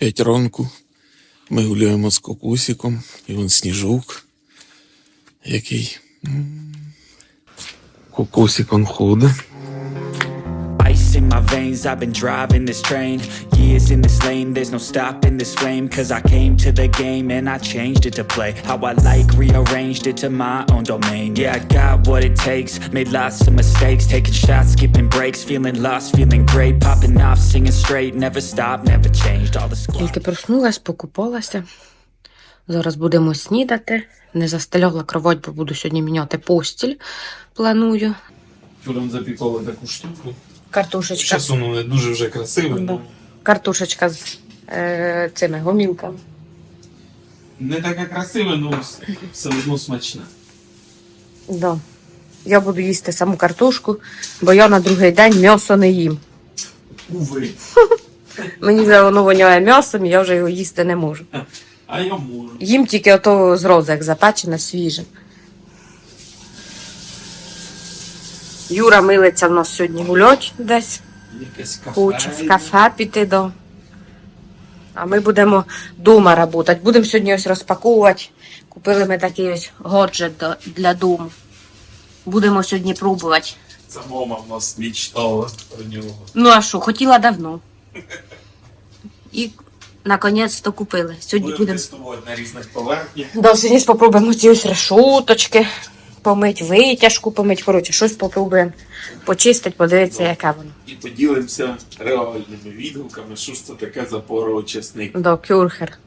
П'ять ранку. Ми гуляємо з кокусиком, і вон сніжок, який. Кокусик он ходить. My veins, I've been driving this train Years in this lane, there's no stopping this flame Cause I came to the game and I changed it to play How I like, rearranged it to my own domain Yeah, I got what it takes, made lots of mistakes Taking shots, skipping breaks, feeling lost, feeling great Popping off, singing straight, never stopped, never changed All the squad Тільки проснулась, покупалася. Зараз будемо снідати. Не застеляла кровать, бо буду сьогодні міняти постіль. Планую. Вчора запікали таку штуку. Картошечка. Зараз воно не дуже вже красиве, Да. але Картошечка з е, цими гомілками. не таке красиве, але все одно смачне. Да. Я буду їсти саму картошку, бо я на другий день м'ясо не їм. Уви. Мені вже воно воняє м'ясом, я вже його їсти не можу. А я можу. Їм тільки ото з розок запечене, свіже. Юра милиться в нас сьогодні гулять десь. Хоче в кафе піти до. А ми будемо вдома працювати. Будемо сьогодні ось розпаковувати. Купили ми такий ось годжет для дому. Будемо сьогодні пробувати. Це мама в нас мечтала про нього. Ну а що, хотіла давно. І наконець-то купили. Сьогодні Будемо будемо. тестувати на різних поверхнях. Да, сьогодні спробуємо ці ось решуточки помить, витяжку помить. Коротше, щось попробуємо почистити, подивитися, яке воно. І поділимося реальними відгуками, що ж це таке за порочесник. До кюрхер.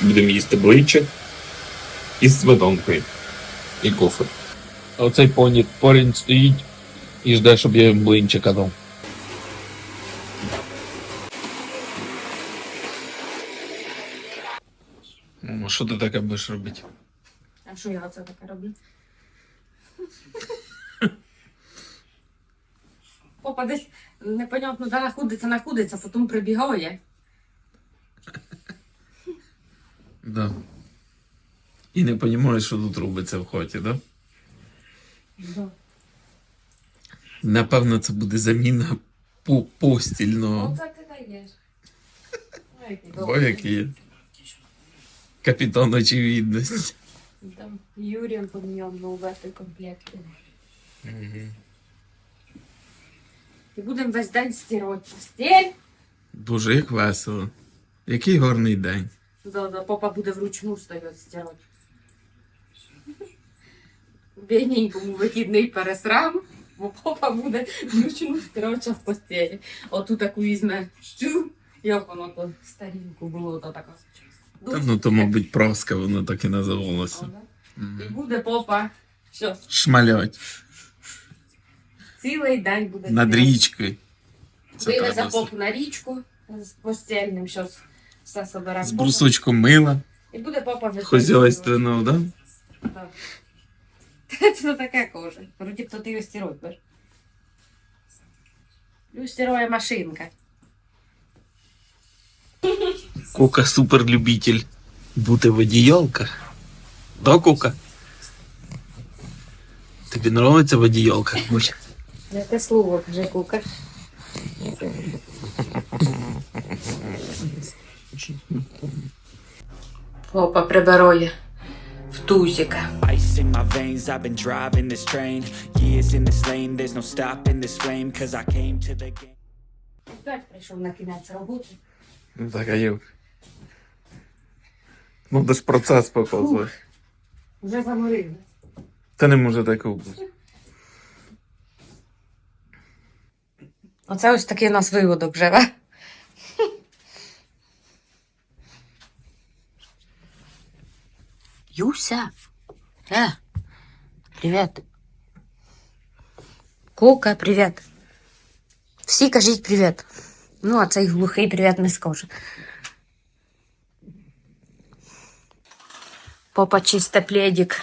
Будемо їсти ближче із сметанкою і кофе. А оцей поні порін стоїть і жде, щоб я їм блинчика дав. Що ти таке будеш робити? А що я це таке роблю? Опа, десь непонятно, де знаходиться, знаходиться, потім прибігає. Да. І не розумієш, що тут робиться в хаті, да? Да. Напевно, це буде заміна по постільного. Оце ти даєш. Ой, добрий. який є. Капітан очевидність. Там Юрієм поміняв новий комплект. І будемо весь день стирати постель. Боже, як весело. Який гарний день. Да, да, папа буде вручну стояти стирати. Бідненькому вихідний пересрам, бо папа буде вручну стирати час постелі. Оту таку візьме щу, як воно то старінку було, то така. Та, ну то, мабуть, праска, воно так і називалося. І буде папа що, Шмалять цілий день буде над стирати. річкою. Це Вивезе треба попу на річку з постільним, щось все собере. З брусочком мила, І буде папа високий. хозяйственного, да? Так. Це таке коже. Вроді б то ти його стирой Його стирає машинка. Кука суперлюбитель бути в одіялках. Да, Кука? Тобі подобається в одіялках бути? Яке слово вже кука. Папа прибирає в тузика. Ice in my veins, I've been driving this train Years in this lane, there's no stopping this flame Cause I came to the game Опять прийшов на кінець роботи. Ну так, а? Ну, де ж процес показує. Вже заморили. Та не може такого бути. Оце ось такий у нас виводок живе. Юся. Э, привет. Кука, привет. Всі кажіть привіт. Ну, а цей глухий привіт не скаже. Попа чисте пледик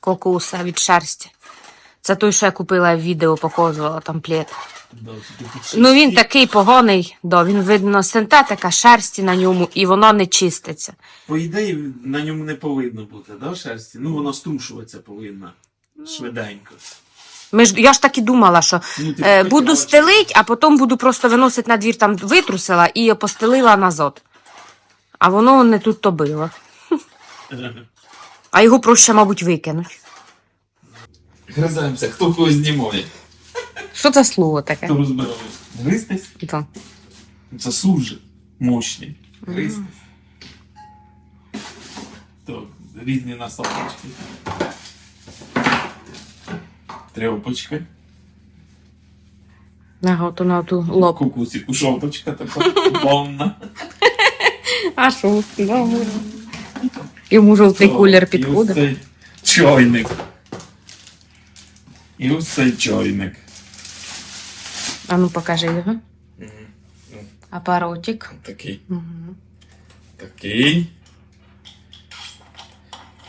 кокуса від шерсті. Це той, що я купила в відео, показувала там плед. Ну він такий поганий, да, він видно синтетика, шерсті на ньому, і воно не чиститься. По ідеї, на ньому не повинно бути, да, шерсті? Ну, воно струшуватися повинно швиденько. Ми ж, я ж так і думала, що Ну, е, буду стелить, а потім буду просто виносити на двір, там витрусила і постелила назад. А воно не тут то било. А його проще, мабуть, викинуть. Гризаємося, хто кого знімає. Що це слово таке? Хто розбирає. Гристись? То. Це сужі. Мощні. Гристись. Так, різні насадочки. Трьопочка. Ага, то на ту лоб. Кукусику шопочка така. Бонна. А що? Йому жовтий колір І ось підходить. чайник. І ось цей чайник. А ну покажи його. Апаратик. Такий. Угу. Такий.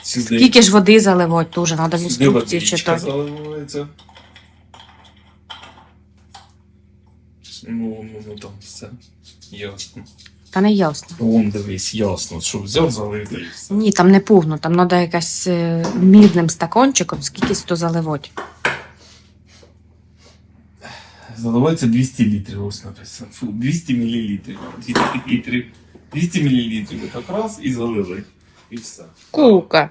Сюди. Скільки ж води заливати, теж треба в інструкції читати. заливається. Ну, ну, ну там все. Ясно. Та не ясно. Вон дивись, ясно, що взяв, залив. Ні, там не повно, там треба якась е, мірним стакончиком, скільки то заливати. Заливається 200 літрів, ось написано. Фу, 200 мілілітрів. 200 літрів. 200 мілілітрів. Так раз і залили. І все. Кука.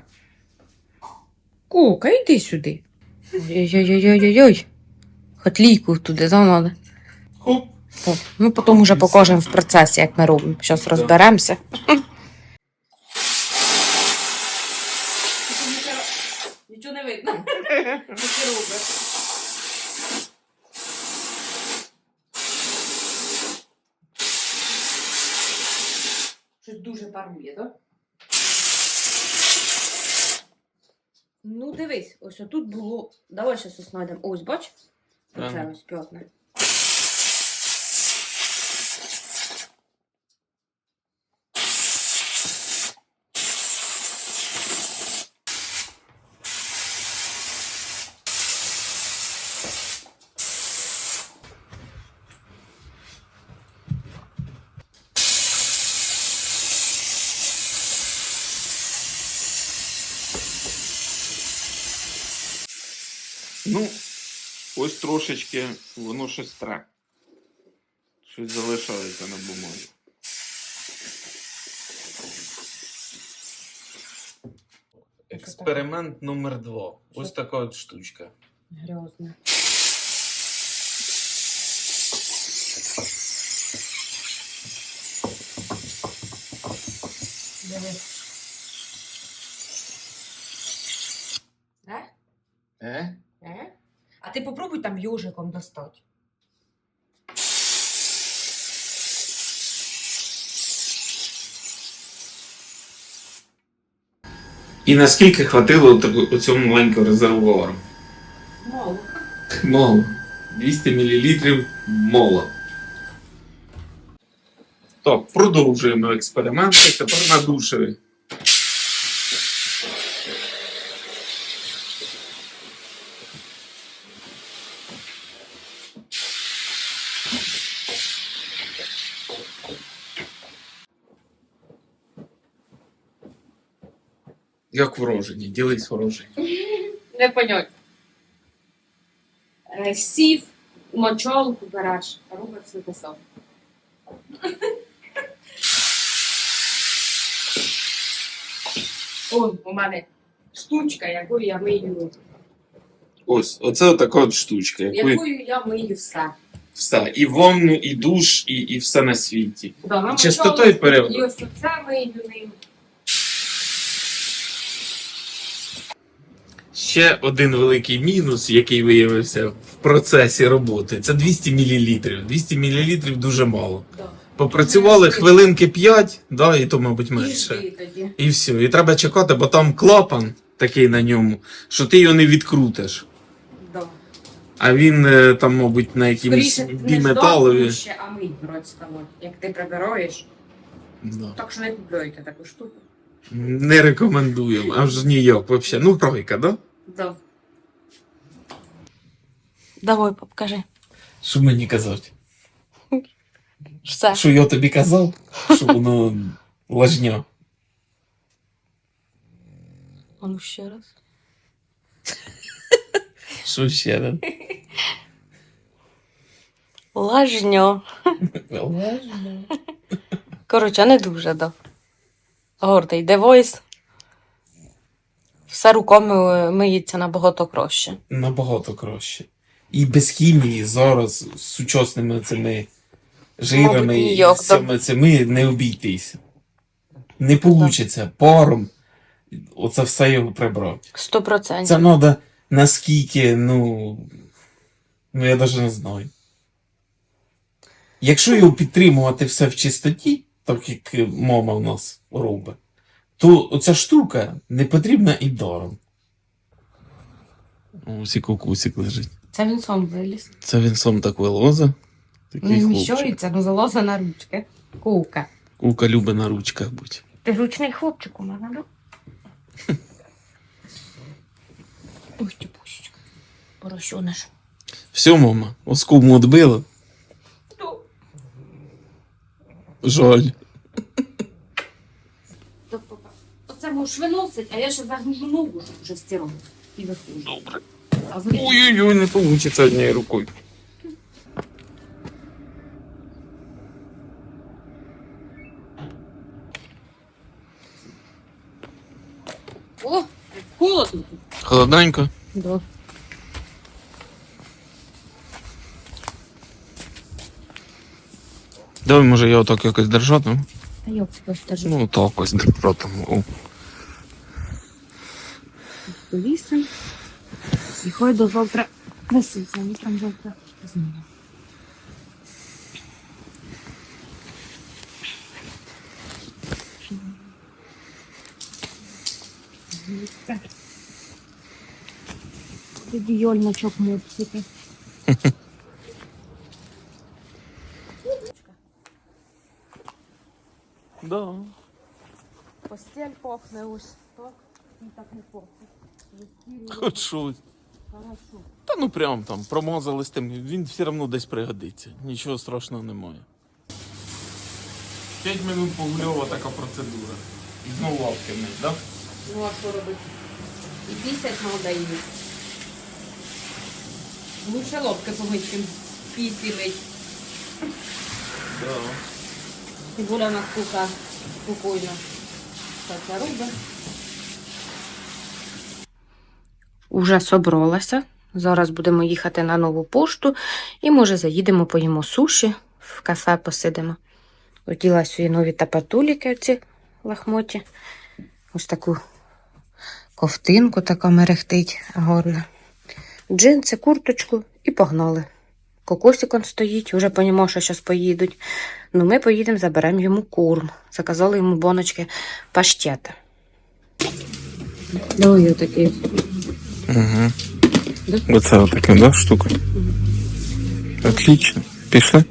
Кука, йди сюди. Ой-ой-ой-ой-ой. Хоч лійку туди треба. Хоп. Ну, потім уже покажемо в процесі, як ми робимо. Зараз Да. розберемося. Нічого не видно. Щось дуже парує, так? Ну, дивись, ось отут було. Давай зараз ось знайдемо. Ось, бач? Оце Ага. ось п'ятне. Трошечки воно щось тре. Щось залишається на бумазі. Експеримент номер два. Ось така от штучка. Грязне. Дивись. Е? Е? Е? А ти попробуй там йожиком достати. І наскільки хватило у цьому маленького резервуару? Мало. Мало. 200 мл мало. Так, продовжуємо експерименти. Тепер на душеві. Як враження? Ділись враження. Не понять. Е, Сів, мочолку береш, а написав. Он у мене штучка, якою я мию. Ось, оце така от штучка, яку Якою я мию все. все. І ванну, і душ, і, і все на світі. Да, на Чистотою мочалку. І ось оце мию ним. Ще один великий мінус, який виявився в процесі роботи, це 200 мл. 200 мл дуже мало. Попрацювали хвилинки 5, да, і то, мабуть, менше. І все. І треба чекати, бо там клапан такий на ньому, що ти його не відкрутиш. А він е, там, мабуть, на якимось біметалові. ще, а з тобою. Як ти прибираєш, так що не купляйте таку штуку. Не рекомендуємо, аж ніяк взагалі. Ну, тройка, да? Да. Давай, пап, кажи. Що мені казати? Все. Що я тобі казав? Що воно лажня. А ну ще раз. Що ще? да? Лажньо. Коротше, не дуже, да. Гордий, де войс. Все руками миється набагато краще. Набагато краще. І без хімії зараз з сучасними цими жирами Мабуть, і ніяк, всіми цими не обійтися. Не вийде паром оце все його прибрати. Сто процентів. Це треба наскільки, ну. Ну я навіть не знаю. Якщо його підтримувати все в чистоті, так як мама в нас робить, то оця штука не потрібна і даром. Ось і кукусик лежить. Це він сам виліз. Це він сам так вилозе. Такий Не хлопчик. вміщується, ну залоза на ручки. Кука. Кука любить на ручках бути. Ти ручний хлопчик у мене, да? Ой, ти пущечка. Поросюнеш. Все, мама, оскому відбило. Жаль. Оце можеш виносить, а я ще загнужу ногу, щоб вже стирати. І виходжу. Добре. А ви... Ой-ой-ой, не вийде однією рукою. О, холодно тут. Холодненько. Да. Давай, може, я отак якось держатиму. Та йоп, скажи. Ну, так ось держатиму. О. Повісим. І хай до завтра краситься, ми там завтра змінимо. Тоді йольничок мопсити. Да. Постель пахне ось. Так, ну так не пахне. Хоч щось. Хорошо. Та ну прям там промазали з тим, він все одно десь пригодиться. Нічого страшного немає. П'ять минут погульова така процедура. І знову лапки в них, так? Ну а що робити? І пісять треба її. Лучше лобки помить, чим пісі мить. Да. І була на кука спокійно. Що це робить? Уже собралася. Зараз будемо їхати на нову пошту і, може, заїдемо, поїмо суші, в кафе посидимо. Оділа свої нові тапатуліки, оці лахмоті. Ось таку ковтинку така мерехтить гарна. Джинси, курточку і погнали. Кокосикон стоїть, вже понімав, що зараз поїдуть. Ну, ми поїдемо, заберемо йому корм. Заказали йому боночки паштета. Давай отакий. Угу. Да? целая такая, да, штука? Отлично. Пішли.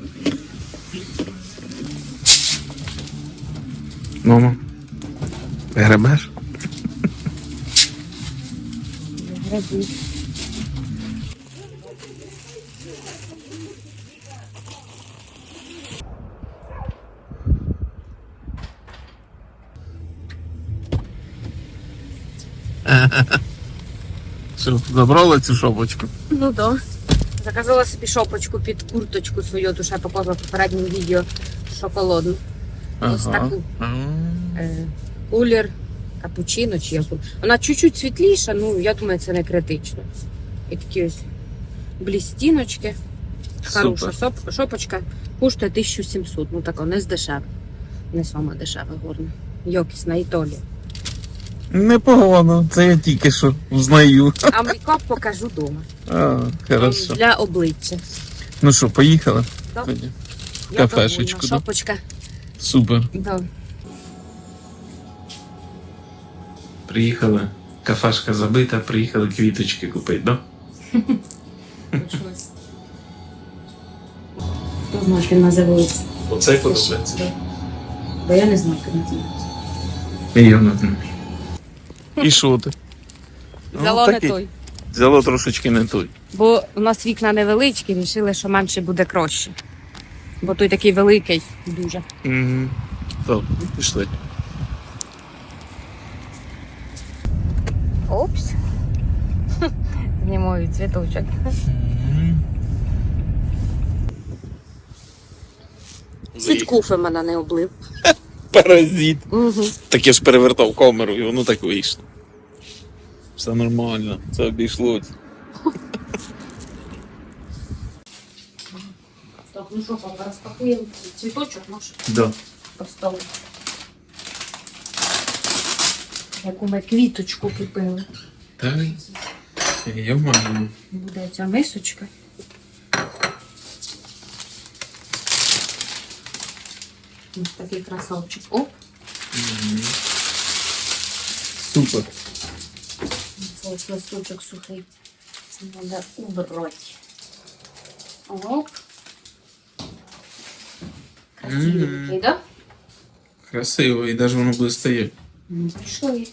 Мама. Гребеш? Що, забрала цю шопочку? Ну да. Заказала собі шопочку під курточку свою, ту що я показувала в попередньому відео шоколадну. Ось таку. Е, Кулер, капучино чи як. Вона чуть-чуть світліша, ну я думаю, це не критично. І такі ось блістіночки. Хороша соп- шопочка коштує 1700. Ну така, не з дешева. Не сама дешева, горна. Якісна Італія. Непогано, це я тільки що взнаю. А мейкап покажу вдома. А, хорошо. Для обличчя. Ну що, поїхали? Да. Тоді. Я Кафешечку, довольна. да? Шопочка. Супер. Да. Приїхали. Кафешка забита, приїхали квіточки купити, да? Хто знає, як він називається? Оцей подобається. Бо я не знаю, як він називається. І я не знаю. І що ти? Взяла Ну, не такий. той. Взяло трошечки не той. Бо у нас вікна невеличкі, вирішили, що менше буде краще. Бо той такий великий дуже. Угу. Так, пішли. Опс. Знімаю цвіточок. Світ куфи мене не облив. Паразит. Угу. Так я ж перевертав камеру і воно так вийшло. Все нормально, це обійшлось. Так, ну що, папа, розпакуємо цвіточок наш Да. по столу. Яку ми квіточку купили. Так. Я маю. Буде ця мисочка. Ось такий красавчик. Оп, Супер. це ось листочок сухий. Це треба убрати. Оп. Красивенький, да? Красиво, і навіть воно буде стояти. Ну, пішли.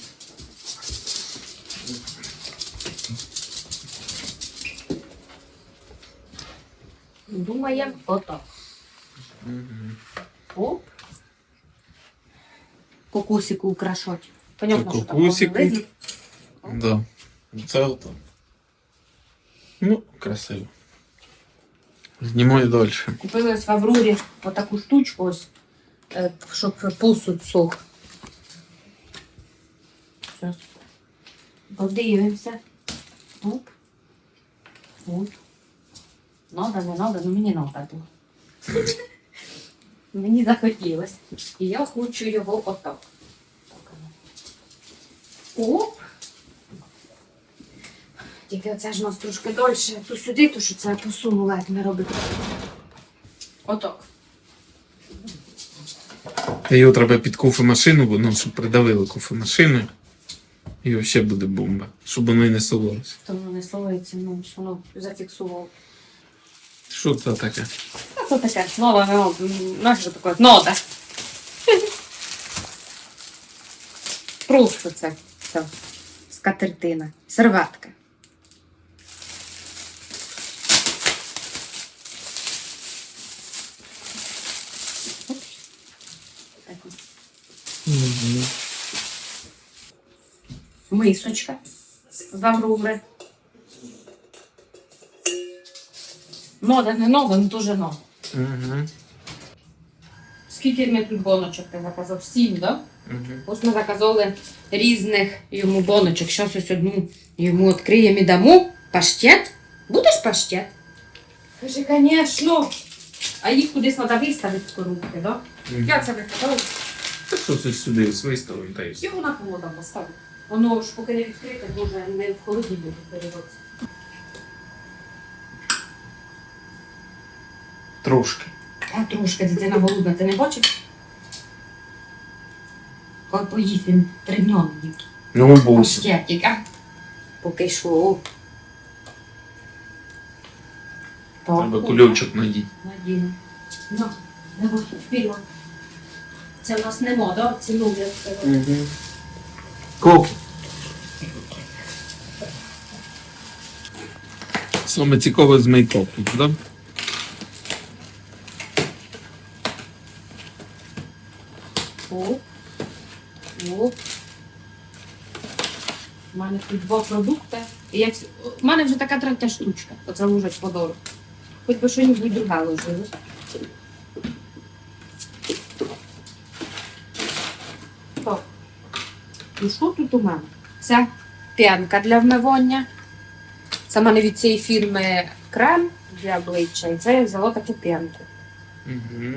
Думаємо отак. Оп. Кокусику украшать. Понятно, що там Кокусику. можна вилізти. Да. Це ото. Ну, красиво. Знімаю далі. Купили ось в Аврорі отаку штучку, ось, е, щоб посуд сох. Зараз. Подивимося. Оп. Оп. Надо, не надо, ну мені надо було. Мені захотілося. І я хочу його отак. Оп. Тільки це ж у нас трошки дольше. То сюди, то що це посунула, як не робити. Отак. Та його треба під кофемашину, бо ну, щоб придавили кофемашину. І взагалі буде бомба. Щоб воно і не солилося. То воно не словиться, ну, воно зафіксувало. Що це таке? Це таке, слово, ну, наше таке, нота. Просто це, це скатертина, серветка. Мисочка з Аврори. Нода, не нода, ну дуже нода. Угу. Скільки ми тут боночок ти заказав? Сім, да? Угу. Ось ми заказали різних йому боночок. Зараз ось одну йому відкриємо і дамо. Паштет? Будеш паштет? Каже, звісно. А їх кудись треба виставити в коробки, да? Я це викладала. Так що це сюди виставимо та й все. Його на кого там поставити. Воно ж поки не відкрите, може не в холодильнику переводиться. Трошки. А трошки дитина голодна, ти не бачиш? Коли поїв він три не їв. Ну, був. Паштетик, а? Поки йшло. Треба кульочок надіти. Надіну. Ну, давай, вперед. Це в нас не мода, це люди. Угу. Кофе. Саме цікаве з мейкопом, так? Да? Мене тут два продукти. І я... всі- У мене вже така третя штучка. Оце ложать подору. Хоч би щось друге ложили. Так. Ну що тут у мене? Це п'янка для вмивання. Це в мене від цієї фірми крем для обличчя. І це я взяла таку п'янку. Угу.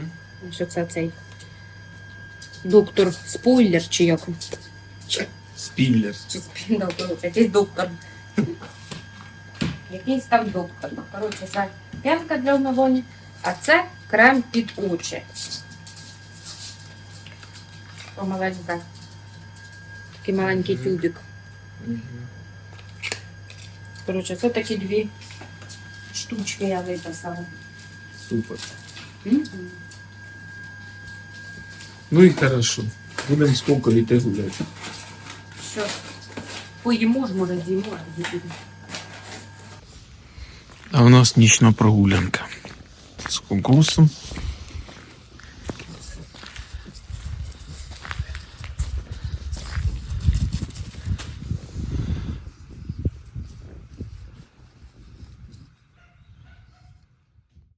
Що це цей доктор Спойлер чи як? Спіллер. чи спін- доктор, якийсь доктор. Якийсь там доктор. Коротше, це п'янка для умивання, а це крем під очі. Помаленька. Такий маленький Мгм. тюбик. Угу. Коротше, це такі дві штучки я виписала. Супер. Мгм. Ну і хорошо. Будемо сколько йти гуляти. Що? Поїмо ж, може, з'їмо, а підемо. А у нас нічна прогулянка. З конкурсом.